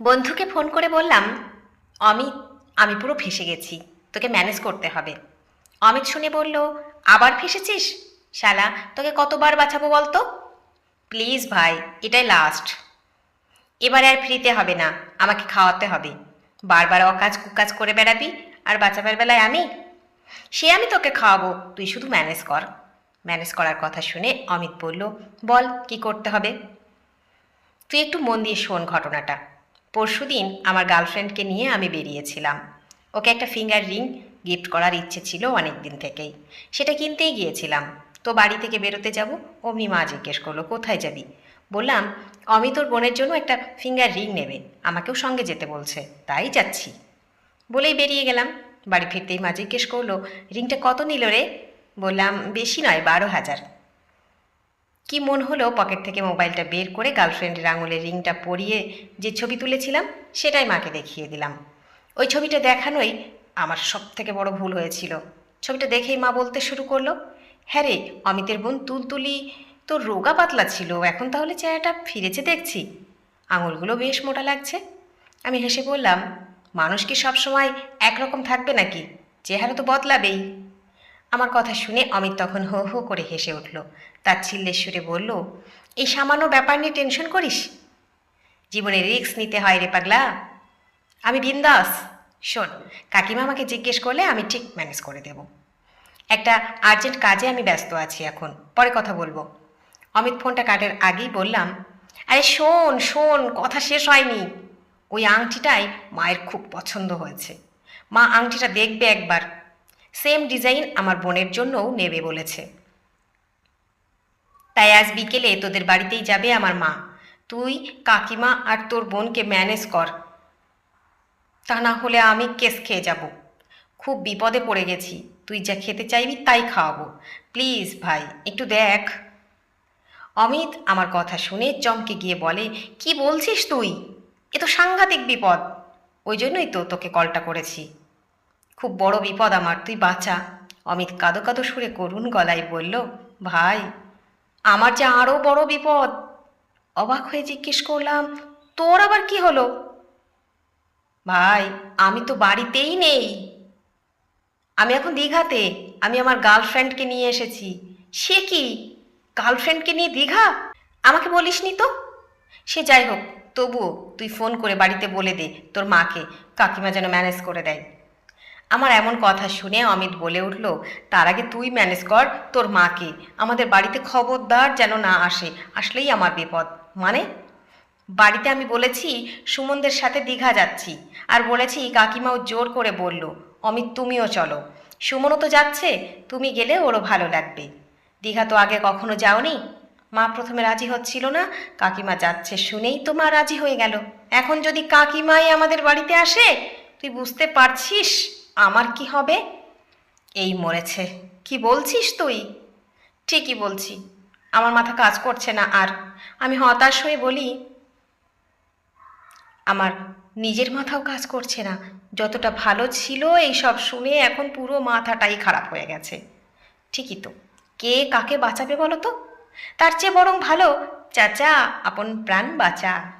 বন্ধুকে ফোন করে বললাম, অমিত, আমি পুরো ফেসে গেছি, তোকে ম্যানেজ করতে হবে। অমিত শুনে বলল, আবার ফেসেছিস? শালা, তোকে কতবার বাঁচাবো বলতো? প্লিজ ভাই, এটাই লাস্ট এবারে আর ফ্রিতে হবে না, আমাকে খাওয়াতে হবে। বারবার অকাজ কুকাজ করে বেড়াবি, আর বাঁচাবার বেলায় আমি? সে আমি তোকে খাওয়াবো, তুই শুধু ম্যানেজ কর। ম্যানেজ করার কথা শুনে অমিত বলল, বল, কি করতে হবে? তুই একটু মন দিয়ে শোন ঘটনাটা। পরশুদিন আমার গার্লফ্রেন্ডকে নিয়ে আমি বেরিয়েছিলাম। ওকে একটা ফিঙ্গার রিং গিফট করার ইচ্ছে ছিল অনেক দিন থেকেই। সেটা কিনতেই গিয়েছিলাম। তো বাড়ি থেকে বেরোতে যাব? অমনি মা জিজ্ঞেস করল, কোথায় যাবি? বললাম অমিত ওর বোনের জন্য একটা ফিঙ্গার রিং নেবে। আমাকেও সঙ্গে যেতে বলছে। তাই যাচ্ছি। বলেই বেরিয়ে গেলাম। বাড়ি ফিরতেই মা জিজ্ঞেস করল, রিংটা কত নিল রে? বললাম, বেশি নয়, বারো হাজার। কি মন হলো পকেট থেকে মোবাইলটা বের করে গার্লফ্রেন্ডের আঙুলের রিংটা পরিয়ে যে ছবি তুলেছিলাম, সেটাই মাকে দেখিয়ে দিলাম। ওই ছবিটা দেখানোই আমার সব থেকে বড় ভুল হয়েছিল। ছবিটা দেখেই মা বলতে শুরু করল হ্যাঁ রে, অমিতের বোন তুলতুলি তো রোগা পাতলা ছিল, এখন তাহলে চেহারাটা ফিরেছে দেখছি। আঙুলগুলো বেশ মোটা লাগছে। আমি হেসে বললাম, মানুষ কি সবসময় একরকম থাকবে নাকি? চেহারা তো বদলাবেই। আমার কথা শুনে অমিত তখন হো হো করে হেসে উঠল। তার ছিল্লের সুরে বলল, এই সামান্য ব্যাপার নিয়ে টেনশন করিস? জীবনে রিস্ক নিতে হয় রে পাগলা। আমি বিন্দাস। শোন, কাকিমা আমাকে জিজ্ঞেস করলে আমি ঠিক ম্যানেজ করে দেব। একটা আর্জেন্ট কাজে আমি ব্যস্ত আছি এখন, পরে কথা বলব অমিত ফোনটা কাটের আগেই বললাম, আরে শোন শোন, কথা শেষ হয়নি। ওই আংটিটাই মায়ের খুব পছন্দ হয়েছে। মা আংটিটা দেখবে একবার। সেম ডিজাইন আমার বোনের জন্যও নেবে বলেছে। তাই আজ বিকেলে তোদের বাড়িতেই যাবে আমার মা। তুই, কাকিমা আর তোর বোনকে ম্যানেজ কর। তা না হলে আমি কেস খেয়ে যাব। খুব বিপদে পড়ে গেছি। তুই যা খেতে চাইবি তাই খাওয়াবো। প্লিজ ভাই, একটু দেখ। অমিত আমার কথা শুনে চমকে গিয়ে বলে, কি বলছিস তুই? এ তো সাংঘাতিক বিপদ। ওই জন্যই তো তোকে কলটা করেছি। খুব বড় বিপদ আমার, তুই বাঁচা। অমিত কাদো কাদো সুরে করুণ গলায় বলল, ভাই, আমার যে আরও বড় বিপদ। অবাক হয়ে জিজ্ঞেস করলাম, তোর আবার কি হলো? ভাই, আমি তো বাড়িতেই নেই। আমি এখন দীঘাতে, আমি আমার গার্লফ্রেন্ডকে নিয়ে এসেছি। সে কি? গার্লফ্রেন্ডকে নিয়ে দীঘা? আমাকে বলিসনি তো? সে যাই হোক, তবুও তুই ফোন করে বাড়িতে বলে দে তোর মাকে, কাকিমা যেন ম্যানেজ করে দেয়। আমার এমন কথা শুনে অমিত বলে উঠল, তার আগে তুই ম্যানেজ কর, তোর মাকে আমাদের বাড়িতে খবরদার যেন না আসে, আসলেই আমার বিপদ। মানে? বাড়িতে আমি বলেছি সুমনদের সাথে দীঘা যাচ্ছি, আর বলেছি কাকিমাও জোর করে বলল, অমিত তুমিও চলো। সুমনও তো যাচ্ছে, তুমি গেলে ওরও ভালো লাগবে। দীঘা তো আগে কখনো যাওনি। মা প্রথমে রাজি হচ্ছিল না, কাকিমা যাচ্ছে শুনেই তো মা রাজি হয়ে গেল। এখন যদি কাকিমাই আমাদের বাড়িতে আসে, তুই বুঝতে পারছিস? আমার কি হবে? এই মরেছে। কি বলছিস তুই? ঠিকই বলছি। আমার মাথা কাজ করছে না। আর আমি হতাশ হয়ে বলি, আমার নিজের মাথাও কাজ করছে না। যতটা ভালো ছিল এই সব শুনে এখন পুরো মাথাটাই খারাপ হয়ে গেছে। ঠিকই তো। কে কাকে বাঁচাবে বলো তো? তার চেয়ে বরং ভালো। চাচা, আপন প্রাণ বাঁচা।